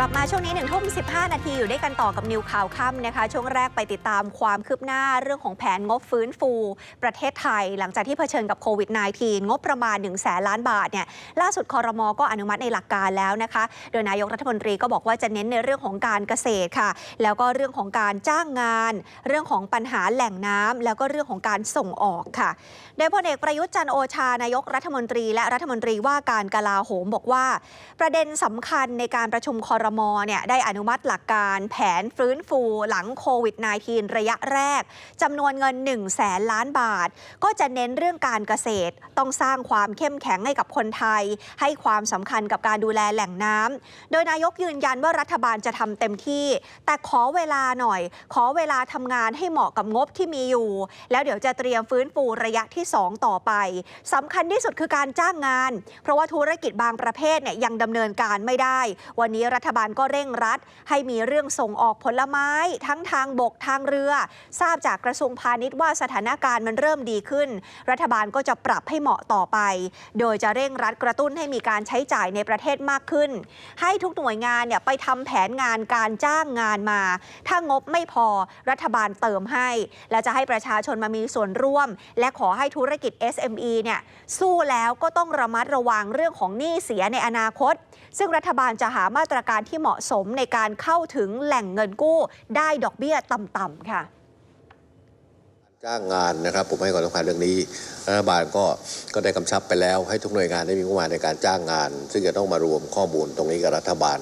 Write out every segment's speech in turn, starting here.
กลับมาช่วงนี้หนึ่งทุ่ม15นาทีอยู่ด้วยกันต่อกับนิวข่าวค่ำนะคะ ช่วงแรกไปติดตามความคืบหน้าเรื่องของแผนงบฟื้นฟู ประเทศไทย หลังจากที่เผชิญกับโควิด -19 งบประมาณ1 0 0 0 0แสนล้านบาทเนี่ยล่าสุดคอรมอก็อนุมัติในหลักการแล้วนะคะ โดยนายกรัฐมนตรีก็บอกว่าจะเน้นในเรื่องของการเกษตรค่ะ แล้วก็เรื่องของการจ้างงาน เรื่องของปัญหาแหล่งน้ำแล้วก็เรื่องของการส่งออกค่ะโดยพลเอกประยุทธ์จันโอชานายกรัฐมนตรี และรัฐมนตรีว่าการกลาโหมบอกว่า ประเด็นสำคัญในการประชุมคอรมอเนี่ยได้อนุมัติหลักการแผนฟื้นฟูหลังโควิด -19 ระยะแรกจำนวนเงิน 1 0 0 0 0แสนล้านบาท ก็จะเน้นเรื่องการเกษตร ต้องสร้างความเข้มแข็งให้กับคนไทย ให้ความสำคัญกับการดูแลแหล่งน้ำโดยนายกยืนยันว่ารัฐบาลจะทำเต็มที่ แต่ขอเวลาหน่อย ขอเวลาทำงานให้เหมาะกับงบที่มีอยู่ แล้วเดี๋ยวจะเตรียมฟื้นฟูระยะที่ 2 ต่อไปสำคัญที่สุดคือการจ้างงาน เพราะว่าธุรกิจบางประเภทเนี่ยยังดำเนินการไม่ได้ วันนี้รัฐบาลก็เร่งรัด ให้มีเรื่องส่งออกผลไม้ทั้งทางบกทางเรือ ทราบจากกระทรวงพาณิชย์ว่าสถานการณ์มันเริ่มดีขึ้น รัฐบาลก็จะปรับให้เหมาะต่อไป โดยจะเร่งรัดกระตุ้นให้มีการใช้จ่ายในประเทศมากขึ้น ให้ทุกหน่วยงานเนี่ยไปทำแผนงานการจ้างงานมา ถ้างบไม่พอรัฐบาลเติมให้ และจะให้ประชาชนมามีส่วนร่วม และขอให้ธุรกิจ SME เนี่ยสู้แล้วก็ต้องระมัดระวังเรื่องของหนี้เสียในอนาคต ซึ่งรัฐบาลจะหามาตรการที่เหมาะสมในการเข้าถึงแหล่งเงินกู้ได้ดอกเบี้ยต่ำๆค่ะจ้างงานนะครับผมให้ความสำคัญเรื่องนี้รัฐบาลก็ก็ได้กำชับไปแล้ว ให้ทุกหน่วยงานได้มีงบประมาณในการจ้างงาน ซึ่งจะต้องมารวมข้อมูลตรงนี้กับรัฐบาล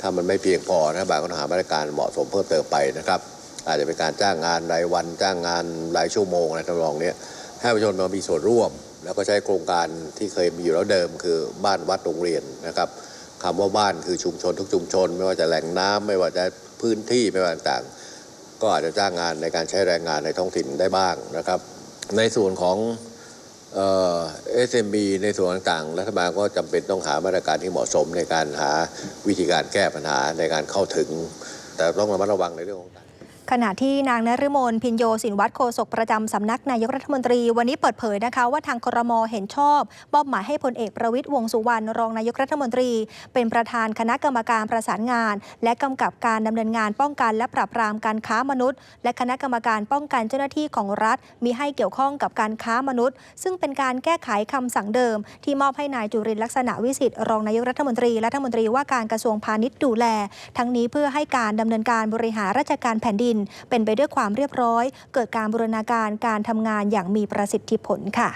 ถ้ามันไม่เพียงพอรัฐบาลก็ต้องหามาตรการเหมาะสมเพิ่มเติมไปนะครับ อาจจะเป็นการจ้างงานรายวันจ้างงานรายชั่วโมงอะไรทำนองนี้ให้ประชาชนมามีส่วนร่วม แล้วก็ใช้โครงการที่เคยมีอยู่แล้วเดิม คือบ้านวัดโรงเรียนนะครับ คำว่าบ้านคือชุมชนทุกชุมชน ไม่ว่าจะแหล่งน้ำไม่ว่าจะพื้นที่ไม่ว่าต่างๆ ก็อาจจะจ้างงานในการใช้แรงงานในท้องถิ่นได้บ้างนะครับ ในส่วนของเอสเอ็มบีในส่วนต่างๆ รัฐบาลก็จำเป็นต้องหามาตรการที่เหมาะสมในการหาวิธีการแก้ปัญหาในการเข้าถึง แต่ต้องระมัดระวังในเรื่องของการ ขณะที่นางนฤมลพินโยสินวัตรโฆษกประจำสำนักนายกรัฐมนตรี วันนี้เปิดเผยนะคะว่าทางครมเห็นชอบมอบหมายให้พลเอกประวิตยวงสุวรรณรองนายกรัฐมนตรี เป็นประธานคณะกรรมการประสานงาน และกำกับการดำเนินงานป้องกัน และปราบปรามการค้ามนุษย์ และคณะกรรมการป้องกันเจ้าหน้าที่ของรัฐ มีให้เกี่ยวข้องกับการค้ามนุษย์ ซึ่งเป็นการแก้ไขคำสั่งเดิม ที่มอบให้นายจุรินทร์ลักษณะวิสิทธิ์รองนายกรัฐมนตรีและรัฐมนตรีว่าการกระทรวงพาณิชย์ดูแล ทั้งนี้เพื่อให้การดำเนินการบริหารราชการแผ่นดินน เป็นไปด้วยความเรียบร้อย เกิดการบูรณาการการทำงานอย่างมีประสิทธิผลค่ะ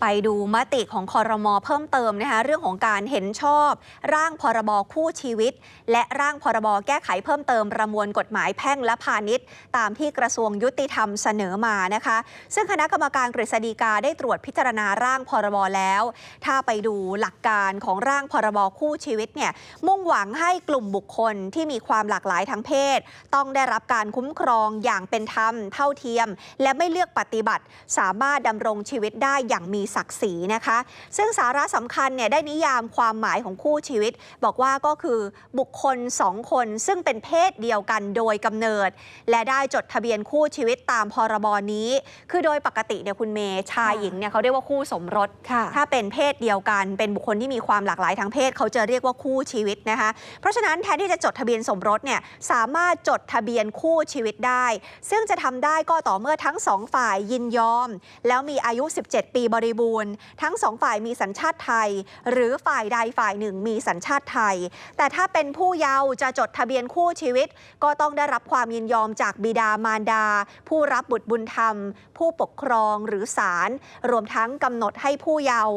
ไปดูมติของคอรมอเพิ่มเติมนะคะเรื่องของการเห็นชอบ ร่างพรบคู่ชีวิต และร่างพรบแก้ไขเพิ่มเติมประมวลกฎหมายแพ่งและพาณิชย์ ตามที่กระทรวงยุติธรรมเสนอมานะคะ ซึ่งคณะกรรมการกฤษฎีกาได้ตรวจพิจารณาร่างพรบแล้ว ถ้าไปดูหลักการของร่างพรบคู่ชีวิตเนี่ยมุ่งหวังให้กลุ่มบุคคลที่มีความหลากหลายทางเพศ ต้องได้รับการคุ้มครองอย่างเป็นธรรมเท่าเทียม และไม่เลือกปฏิบัติ สามารถดำรงชีวิตได้อย่างมีศักดิ์ศรีนะคะ ซึ่งสาระสำคัญเนี่ยได้นิยามความหมายของคู่ชีวิต บอกว่าก็คือบุคคลสองคนซึ่งเป็นเพศเดียวกันโดยกำเนิด และได้จดทะเบียนคู่ชีวิตตามพรบนี้ คือโดยปกติเนี่ยคุณเมย์ชายค่ะหญิงเนี่ยเขาเรียกว่าคู่สมรสค่ะถ้าเป็นเพศเดียวกัน เป็นบุคคลที่มีความหลากหลายทางเพศเขาจะเรียกว่าคู่ชีวิตนะคะ เพราะฉะนั้นแทนที่จะจดทะเบียนสมรสเนี่ยสามารถจดทะเบียนคู่ชีวิตได้ ซึ่งจะทำได้ก็ต่อเมื่อทั้งสองฝ่ายยินยอม แล้วมีอายุ 17 ปีบริบูรณ์ ทั้งสองฝ่ายมีสัญชาติไทย หรือฝ่ายใดฝ่ายหนึ่งมีสัญชาติไทย แต่ถ้าเป็นผู้เยาว์จะจดทะเบียนคู่ชีวิต ก็ต้องได้รับความยินยอมจากบิดามารดา ผู้รับบุตรบุญธรรม ผู้ปกครองหรือศาลรวมทั้งกำหนดให้ผู้เยาว์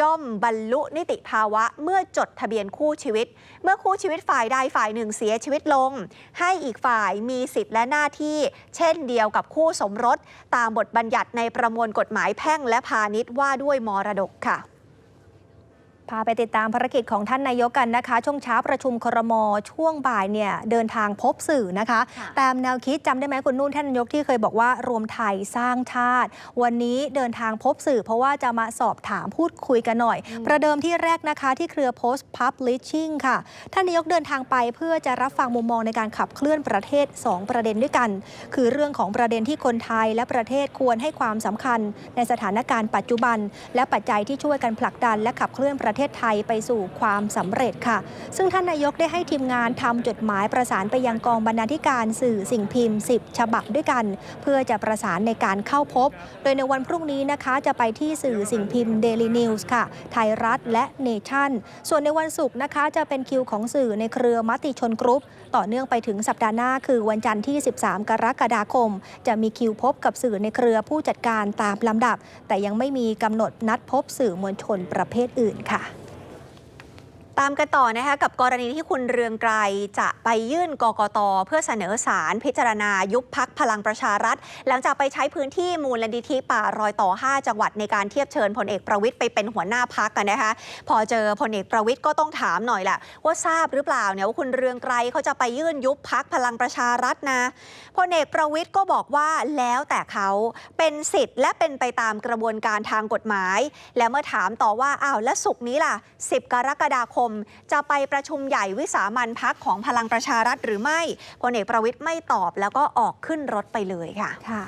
ย่อมบรรลุนิติภาวะเมื่อจดทะเบียนคู่ชีวิต เมื่อคู่ชีวิตฝ่ายใดฝ่ายหนึ่งเสียชีวิตลง ให้อีกฝ่ายมีสิทธิและหน้าที่ เช่นเดียวกับคู่สมรส ตามบทบัญญัติในประมวลกฎหมายแพ่งและพาณิชย์ว่าด้วยมรดกค่ะ พาไปติดตามภารกิจของท่านนายกกันนะคะ ช่วงเช้าประชุมครม ช่วงบ่ายเนี่ยเดินทางพบสื่อนะคะค่ะตามแนวคิดจำได้ไหมคุณนุ่นท่านนายกที่เคยบอกว่ารวมไทยสร้างชาติ วันนี้เดินทางพบสื่อ เพราะว่าจะมาสอบถามพูดคุยกันหน่อย ประเดิมที่แรกนะคะที่เครือ Post Publishing ค่ะ ท่านนายกเดินทางไปเพื่อจะรับฟังมุมมองในการขับเคลื่อนประเทศ 2 ประเด็นด้วยกัน คือเรื่องของประเด็นที่คนไทยและประเทศควรให้ความสำคัญ ในสถานการณ์ปัจจุบัน และปัจจัยที่ช่วยกันผลักดันและขับเคลื่อนประเทศเทศไทยไปสู่ความสำเร็จค่ะ ซึ่งท่านนายกได้ให้ทีมงานทำจดหมายประสานไปยังกองบรรณาธิการสื่อสิ่งพิมพ์ 10 ฉบับด้วยกัน เพื่อจะประสานในการเข้าพบ โดยในวันพรุ่งนี้นะคะจะไปที่สื่อสิ่งพิมพ์ Daily News ค่ะ ไทยรัฐและเนชั่น ส่วนในวันศุกร์นะคะจะเป็นคิวของสื่อในเครือมติชนกรุ๊ป ต่อเนื่องไปถึงสัปดาห์หน้าคือวันจันทร์ที่ 13 กรกฎาคม จะมีคิวพบกับสื่อในเครือผู้จัดการตามลำดับ แต่ยังไม่มีกำหนดนัดพบสื่อมวลชนประเภทอื่นค่ะ ตามกันต่อนะคะกับกรณีที่คุณเรืองไกรจะไปยื่นกกตเพื่อเสนอสารพิจารณายุบพักพลังประชารัฐ หลังจากไปใช้พื้นที่มูลนิธิป่ารอยต่อ 5 จังหวัดในการเทียบเชิญพลเอกประวิทย์ไปเป็นหัวหน้าพักกันนะคะพอเจอพลเอกประวิทย์ก็ต้องถามหน่อยแหละว่าทราบหรือเปล่าเนี่ยว่าคุณเรืองไกรเขาจะไปยื่นยุบพักพลังประชารัฐนะพลเอกประวิทย์ก็บอกว่าแล้วแต่เขาเป็นสิทธิ์และเป็นไปตามกระบวนการทางกฎหมาย และเมื่อถามต่อว่าอ้าวและสุกนี้ล่ะ 10 กรกฎาคมจะไปประชุมใหญ่วิสามันพักของพลังประชารัฐหรือไม่พลเอกประวิทย์ไม่ตอบแล้วก็ออกขึ้นรถไปเลยค่ะค่ะ